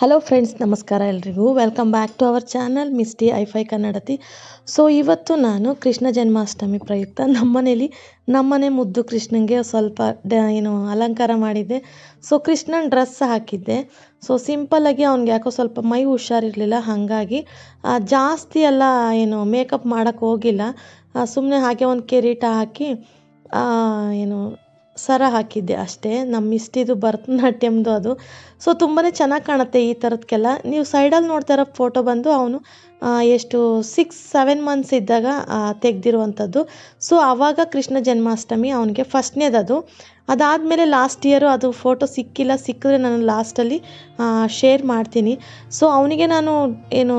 Hello friends ನಮಸ್ಕಾರ ಎಲ್ರಿಗೂ. Welcome back to our channel Misty high five ಕನ್ನಡತಿ ಸೊ ಇವತ್ತು ನಾನು ಕೃಷ್ಣ ಜನ್ಮಾಷ್ಟಮಿ ಪ್ರಯುಕ್ತ ನಮ್ಮನೇಲಿ ನಮ್ಮನೆ ಮುದ್ದು ಕೃಷ್ಣನಿಗೆ ಸ್ವಲ್ಪ ಡ, ಏನು, ಅಲಂಕಾರ ಮಾಡಿದ್ದೆ. ಸೊ ಕೃಷ್ಣನ ಡ್ರೆಸ್ ಹಾಕಿದ್ದೆ. ಸೊ ಸಿಂಪಲ್ಲಾಗಿ ಅವ್ನಿಗೆ ಯಾಕೋ ಸ್ವಲ್ಪ ಮೈ ಹುಷಾರಿರಲಿಲ್ಲ. ಹಾಗಾಗಿ ಜಾಸ್ತಿ ಎಲ್ಲ, ಏನು ಮೇಕಪ್ ಮಾಡೋಕ್ಕೆ ಹೋಗಿಲ್ಲ. ಸುಮ್ಮನೆ ಹಾಗೆ ಒಂದು ಕಿರೀಟ ಹಾಕಿ ಏನು ಸರ ಹಾಕಿದ್ದೆ ಅಷ್ಟೇ. ನಮ್ಮ ಇಷ್ಟಿದು ಭರತನಾಟ್ಯಮ್ದು ಅದು. ಸೊ ತುಂಬಾ ಚೆನ್ನಾಗಿ ಕಾಣುತ್ತೆ ಈ ಥರದಕ್ಕೆಲ್ಲ ನೀವು ಸೈಡಲ್ಲಿ ನೋಡ್ತಾ ಇರೋ ಫೋಟೋ ಬಂದು ಅವನು ಎಷ್ಟು ಸಿಕ್ಸ್ ಸೆವೆನ್ ಮಂತ್ಸ್ ಇದ್ದಾಗ ತೆಗೆದಿರುವಂಥದ್ದು. ಸೊ ಆವಾಗ ಕೃಷ್ಣ ಜನ್ಮಾಷ್ಟಮಿ ಅವನಿಗೆ ಫಸ್ಟ್ನೇದದು. ಅದಾದಮೇಲೆ ಲಾಸ್ಟ್ ಇಯರು ಅದು ಫೋಟೋ ಸಿಕ್ಕಿಲ್ಲ, ಸಿಕ್ಕಿದ್ರೆ ನಾನು ಲಾಸ್ಟಲ್ಲಿ ಶೇರ್ ಮಾಡ್ತೀನಿ. ಸೊ ಅವನಿಗೆ ನಾನು ಏನು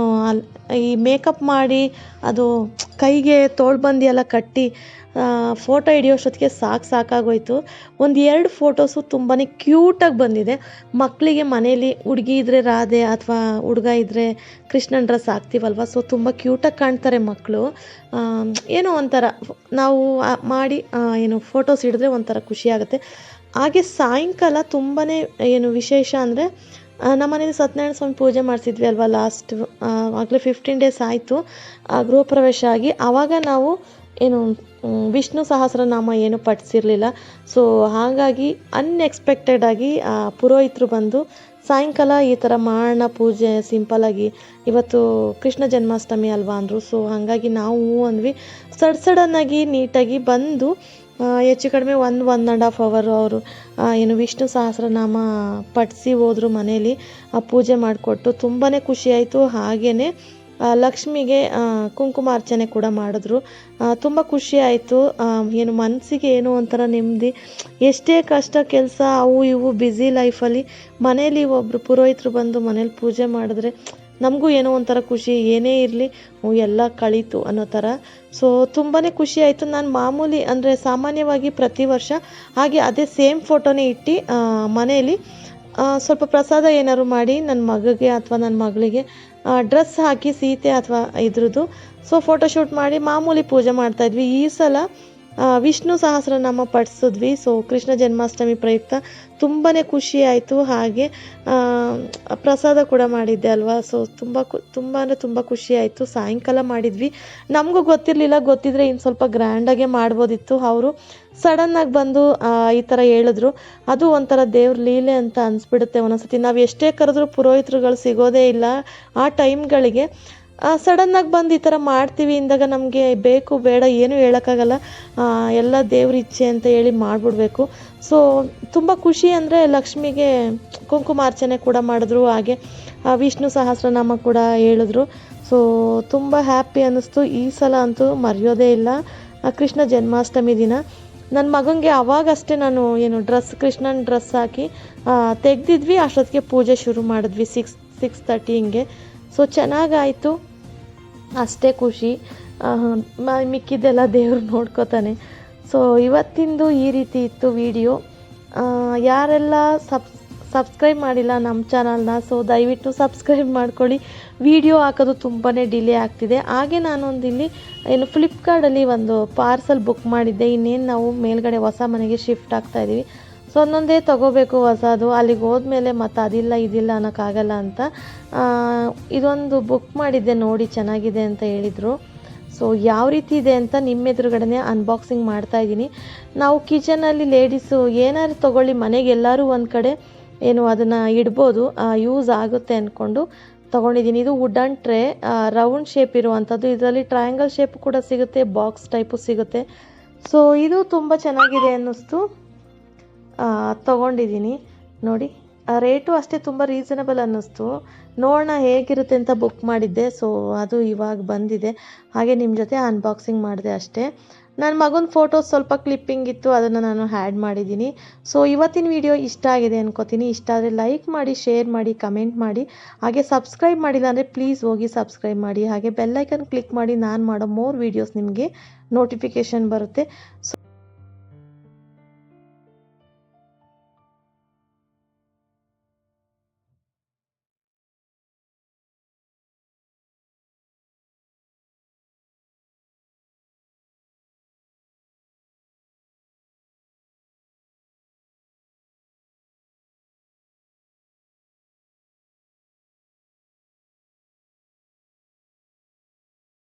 ಈ ಮೇಕಪ್ ಮಾಡಿ, ಅದು ಕೈಗೆ ತೋಳ್ಬಂದಿ ಎಲ್ಲ ಕಟ್ಟಿ ಫೋಟೋ ಹಿಡಿಯೋಷ್ಟೊತ್ತಿಗೆ ಸಾಕು ಸಾಕಾಗೋಯ್ತು. ಒಂದು ಎರಡು ಫೋಟೋಸು ತುಂಬಾ ಕ್ಯೂಟಾಗಿ ಬಂದಿದೆ. ಮಕ್ಕಳಿಗೆ ಮನೇಲಿ ಹುಡುಗಿ ಇದ್ದರೆ ರಾಧೆ ಅಥವಾ ಹುಡುಗ ಇದ್ದರೆ ಕೃಷ್ಣನ ಡ್ರೆಸ್ ಹಾಕ್ತೀವಲ್ವ ಸೊ ತುಂಬ ಕ್ಯೂಟಾಗಿ ಕಾಣ್ತಾರೆ ಮಕ್ಕಳು ಏನೋ ಒಂಥರ ನಾವು ಮಾಡಿ ಏನು ಫೋಟೋಸ್ ಹಿಡಿದ್ರೆ ಒಂಥರ ಖುಷಿಯಾಗುತ್ತೆ ಹಾಗೆ ಸಾಯಂಕಾಲ ತುಂಬಾ ಏನು ವಿಶೇಷ ಅಂದರೆ ನಮ್ಮನೇಲಿ ಸತ್ಯನಾರಾಯಣ ಸ್ವಾಮಿ ಪೂಜೆ ಮಾಡಿಸಿದ್ವಿ ಅಲ್ವಾ ಲಾಸ್ಟ್ ಆಗಲೇ ಫಿಫ್ಟೀನ್ ಡೇಸ್ ಆಯಿತು ಗೃಹ ಪ್ರವೇಶ ಆಗಿ. ಆವಾಗ ನಾವು ಏನು ವಿಷ್ಣು ಸಹಸ್ರನಾಮ ಏನು ಪಠಿಸಿರಲಿಲ್ಲ. ಸೊ ಹಾಗಾಗಿ ಅನ್ಎಕ್ಸ್ಪೆಕ್ಟೆಡಾಗಿ ಆ, ಪುರೋಹಿತರು ಬಂದು ಸಾಯಂಕಾಲ ಈ ಥರ ಮಾಡೋಣ ಪೂಜೆ ಸಿಂಪಲಾಗಿ ಇವತ್ತು ಕೃಷ್ಣ ಜನ್ಮಾಷ್ಟಮಿ ಅಲ್ವಾ ಅಂದರು. ಸೊ ಹಾಗಾಗಿ ನಾವು ಅಂದ್ವಿ. ಸಡ್ ಸಡನ್ನಾಗಿ ನೀಟಾಗಿ ಬಂದು ಹೆಚ್ಚು ಕಡಿಮೆ ಒಂದು ಒನ್ ಆ್ಯಂಡ್ ಹಾಫ್ ಅವರು ಅವರು ಏನು ವಿಷ್ಣು ಸಹಸ್ರನಾಮ ಪಠಿಸಿ ಹೋದರು ಮನೇಲಿ ಆ ಪೂಜೆ ಮಾಡಿಕೊಟ್ಟು ತುಂಬಾ ಖುಷಿಯಾಯಿತು ಹಾಗೆಯೇ ಲಕ್ಷ್ಮಿಗೆ ಕುಂಕುಮಾರ್ಚನೆ ಕೂಡ ಮಾಡಿದ್ರು. ತುಂಬ ಖುಷಿ ಆಯಿತು. ಏನು ಮನಸ್ಸಿಗೆ ಏನೋ ಒಂಥರ ನೆಮ್ಮದಿ. ಎಷ್ಟೇ ಕಷ್ಟ, ಕೆಲಸ, ಅವು ಇವು ಬ್ಯುಸಿ ಲೈಫಲ್ಲಿ ಮನೇಲಿ ಒಬ್ಬರು ಪುರೋಹಿತರು ಬಂದು ಮನೇಲಿ ಪೂಜೆ ಮಾಡಿದ್ರೆ ನಮಗೂ ಏನೋ ಒಂಥರ ಖುಷಿ. ಏನೇ ಇರಲಿ ಎಲ್ಲ ಕಳೀತು ಅನ್ನೋ ಥರ. ಸೊ ತುಂಬಾ ಖುಷಿ ಆಯಿತು. ನಾನು ಮಾಮೂಲಿ ಅಂದರೆ ಸಾಮಾನ್ಯವಾಗಿ ಪ್ರತಿ ವರ್ಷ ಹಾಗೆ ಅದೇ ಸೇಮ್ ಫೋಟೋನೇ ಇಟ್ಟು ಮನೆಯಲ್ಲಿ ಸ್ವಲ್ಪ ಪ್ರಸಾದ ಏನಾದ್ರು ಮಾಡಿ ನನ್ನ ಮಗಗೆ ಅಥವಾ ನನ್ನ ಮಗಳಿಗೆ ಡ್ರೆಸ್ ಹಾಕಿ ಸೀತೆ ಅಥವಾ ಇದ್ರದ್ದು. ಸೊ ಫೋಟೋಶೂಟ್ ಮಾಡಿ ಮಾಮೂಲಿ ಪೂಜೆ ಮಾಡ್ತಾಯಿದ್ವಿ ಈ ಸಲ ವಿಷ್ಣು ಸಹಸ್ರನಾಮ ಪಠಿಸಿದ್ವಿ. ಸೊ ಕೃಷ್ಣ ಜನ್ಮಾಷ್ಟಮಿ ಪ್ರಯುಕ್ತ ತುಂಬಾ ಖುಷಿ ಆಯಿತು. ಹಾಗೆ ಪ್ರಸಾದ ಕೂಡ ಮಾಡಿದ್ದೆ ಅಲ್ವಾ? ಸೊ ತುಂಬ ಕು ತುಂಬ ಅಂದರೆ ತುಂಬ ಖುಷಿ ಆಯಿತು. ಸಾಯಂಕಾಲ ಮಾಡಿದ್ವಿ. ನಮಗೂ ಗೊತ್ತಿರಲಿಲ್ಲ. ಗೊತ್ತಿದ್ರೆ ಇನ್ನು ಸ್ವಲ್ಪ ಗ್ರ್ಯಾಂಡಾಗೆ ಮಾಡ್ಬೋದಿತ್ತು. ಅವರು ಸಡನ್ನಾಗಿ ಬಂದು ಈ ಥರ ಹೇಳಿದ್ರು. ಅದು ಒಂಥರ ದೇವ್ರ ಲೀಲೆ ಅಂತ ಅನಿಸ್ಬಿಡುತ್ತೆ ಒಂದೊಂದ್ಸತಿ. ನಾವು ಎಷ್ಟೇ ಕರೆದ್ರೂ ಪುರೋಹಿತರುಗಳು ಸಿಗೋದೇ ಇಲ್ಲ ಆ ಟೈಮ್ಗಳಿಗೆ ಸಡನ್ನಾಗಿ ಬಂದು ಈ ಥರ ಮಾಡ್ತೀವಿ ಅಂದಾಗ ನಮಗೆ ಬೇಕು, ಬೇಡ, ಏನೂ ಹೇಳೋಕ್ಕಾಗಲ್ಲ. ಎಲ್ಲ ದೇವ್ರ ಇಚ್ಛೆ ಅಂತ ಹೇಳಿ ಮಾಡಿಬಿಡ್ಬೇಕು. ಸೊ ತುಂಬ ಖುಷಿ ಅಂದರೆ ಲಕ್ಷ್ಮಿಗೆ ಕುಂಕುಮಾರ್ಚನೆ ಕೂಡ ಮಾಡಿದ್ರು. ಹಾಗೆ ವಿಷ್ಣು ಸಹಸ್ರನಾಮ ಕೂಡ ಹೇಳಿದ್ರು. ಸೊ ತುಂಬ ಹ್ಯಾಪಿ ಅನ್ನಿಸ್ತು. ಈ ಸಲ ಅಂತೂ ಮರೆಯೋದೇ ಇಲ್ಲ. ಕೃಷ್ಣ ಜನ್ಮಾಷ್ಟಮಿ ದಿನ. ನನ್ನ ಮಗನಿಗೆ ಅವಾಗಷ್ಟೇ ನಾನು ಏನು ಡ್ರೆಸ್ ಕೃಷ್ಣನ ಡ್ರೆಸ್ ಹಾಕಿ ತೆಗೆದಿದ್ವಿ. ಅಷ್ಟೊತ್ತಿಗೆ ಪೂಜೆ ಶುರು ಮಾಡಿದ್ವಿ. ಸಿಕ್ಸ್ ಸಿಕ್ಸ್ ತರ್ಟಿ ಹಿಂಗೆ. ಸೊ ಚೆನ್ನಾಗಾಯಿತು. ಅಷ್ಟೇ ಖುಷಿ. ಮಿಕ್ಕಿದ್ದೆಲ್ಲ ದೇವ್ರು ನೋಡ್ಕೋತಾನೆ. ಸೊ ಇವತ್ತಿಂದು ಈ ರೀತಿ ಇತ್ತು ವಿಡಿಯೋ. ಯಾರೆಲ್ಲ ಸಬ್, ಸಬ್ಸ್ಕ್ರೈಬ್ ಮಾಡಿಲ್ಲ ನಮ್ಮ ಚಾನಲ್ನ ಸೊ ದಯವಿಟ್ಟು ಸಬ್ಸ್ಕ್ರೈಬ್ ಮಾಡ್ಕೊಳ್ಳಿ. ವಿಡಿಯೋ ಹಾಕೋದು ತುಂಬಾ ಡಿಲೇ ಆಗ್ತಿದೆ. ಹಾಗೆ ನಾನೊಂದು ಇಲ್ಲಿ ಏನು ಫ್ಲಿಪ್ಕಾರ್ಟಲ್ಲಿ ಒಂದು ಪಾರ್ಸಲ್ ಬುಕ್ ಮಾಡಿದ್ದೆ. ಇನ್ನೇನು ನಾವು ಮೇಲ್ಗಡೆ ಹೊಸ ಮನೆಗೆ ಶಿಫ್ಟ್ ಆಗ್ತಾ ಇದ್ದೀವಿ. ಸೊ ಒಂದೊಂದೇ ತಗೋಬೇಕು ಹೊಸದು. ಅಲ್ಲಿಗೆ ಹೋದ್ಮೇಲೆ ಮತ್ತು ಅದಿಲ್ಲ, ಇದಿಲ್ಲ ಅನ್ನೋಕ್ಕಾಗಲ್ಲ ಅಂತ ಇದೊಂದು ಬುಕ್ ಮಾಡಿದ್ದೆ ನೋಡಿ ಚೆನ್ನಾಗಿದೆ ಅಂತ ಹೇಳಿದರು. ಸೊ ಯಾವ ರೀತಿ ಇದೆ ಅಂತ ನಿಮ್ಮ ಎದುರುಗಡೆ ಅನ್ಬಾಕ್ಸಿಂಗ್ ಮಾಡ್ತಾ ಇದ್ದೀನಿ. ನಾವು ಕಿಚನಲ್ಲಿ ಲೇಡೀಸು ಏನಾದ್ರು ತೊಗೊಳ್ಳಿ, ಮನೆಗೆ ಎಲ್ಲರೂ ಒಂದು ಕಡೆ ಏನು ಅದನ್ನು ಇಡ್ಬೋದು ಯೂಸ್ ಆಗುತ್ತೆ ಅಂದ್ಕೊಂಡು ತೊಗೊಂಡಿದ್ದೀನಿ. ಇದು ವುಡನ್ ಟ್ರೇ ರೌಂಡ್ ಶೇಪ್ ಇರುವಂಥದ್ದು. ಇದರಲ್ಲಿ ಟ್ರಯಾಂಗಲ್ ಶೇಪ್ ಕೂಡ ಸಿಗುತ್ತೆ ಬಾಕ್ಸ್ ಟೈಪು ಸಿಗುತ್ತೆ. ಸೊ ಇದು ತುಂಬ ಚೆನ್ನಾಗಿದೆ ಅನ್ನಿಸ್ತು. ತಗೊಂಡಿದ್ದೀನಿ ನೋಡಿ ರೇಟು ಅಷ್ಟೇ ತುಂಬ ರೀಸನಬಲ್ ಅನ್ನಿಸ್ತು. ನೋಡೋಣ ಹೇಗಿರುತ್ತೆ ಅಂತ ಬುಕ್ ಮಾಡಿದ್ದೆ. ಸೊ ಅದು ಇವಾಗ ಬಂದಿದೆ. ಹಾಗೆ ನಿಮ್ಮ ಜೊತೆ ಅನ್ಬಾಕ್ಸಿಂಗ್ ಮಾಡಿದೆ ಅಷ್ಟೇ. ನನ್ನ ಮಗನ ಫೋಟೋಸ್ ಸ್ವಲ್ಪ ಕ್ಲಿಪ್ಪಿಂಗ್ ಇತ್ತು, ಅದನ್ನು ನಾನು ಹ್ಯಾಡ್ ಮಾಡಿದ್ದೀನಿ ಸೊ ಇವತ್ತಿನ ವಿಡಿಯೋ ಇಷ್ಟ ಆಗಿದೆ ಅನ್ಕೋತೀನಿ. ಇಷ್ಟ ಆದರೆ ಲೈಕ್ ಮಾಡಿ ಶೇರ್ ಮಾಡಿ ಕಮೆಂಟ್ ಮಾಡಿ. ಹಾಗೆ ಸಬ್ಸ್ಕ್ರೈಬ್ ಮಾಡಿಲ್ಲ ಅಂದರೆ ಪ್ಲೀಸ್ ಹೋಗಿ ಸಬ್ಸ್ಕ್ರೈಬ್ ಮಾಡಿ. ಹಾಗೆ ಬೆಲ್ಲೈಕನ್ ಕ್ಲಿಕ್ ಮಾಡಿ, ನಾನು ಮಾಡೋ ಮೋರ್ ವೀಡಿಯೋಸ್ ನಿಮಗೆ ನೋಟಿಫಿಕೇಷನ್ ಬರುತ್ತೆ. ಸೊ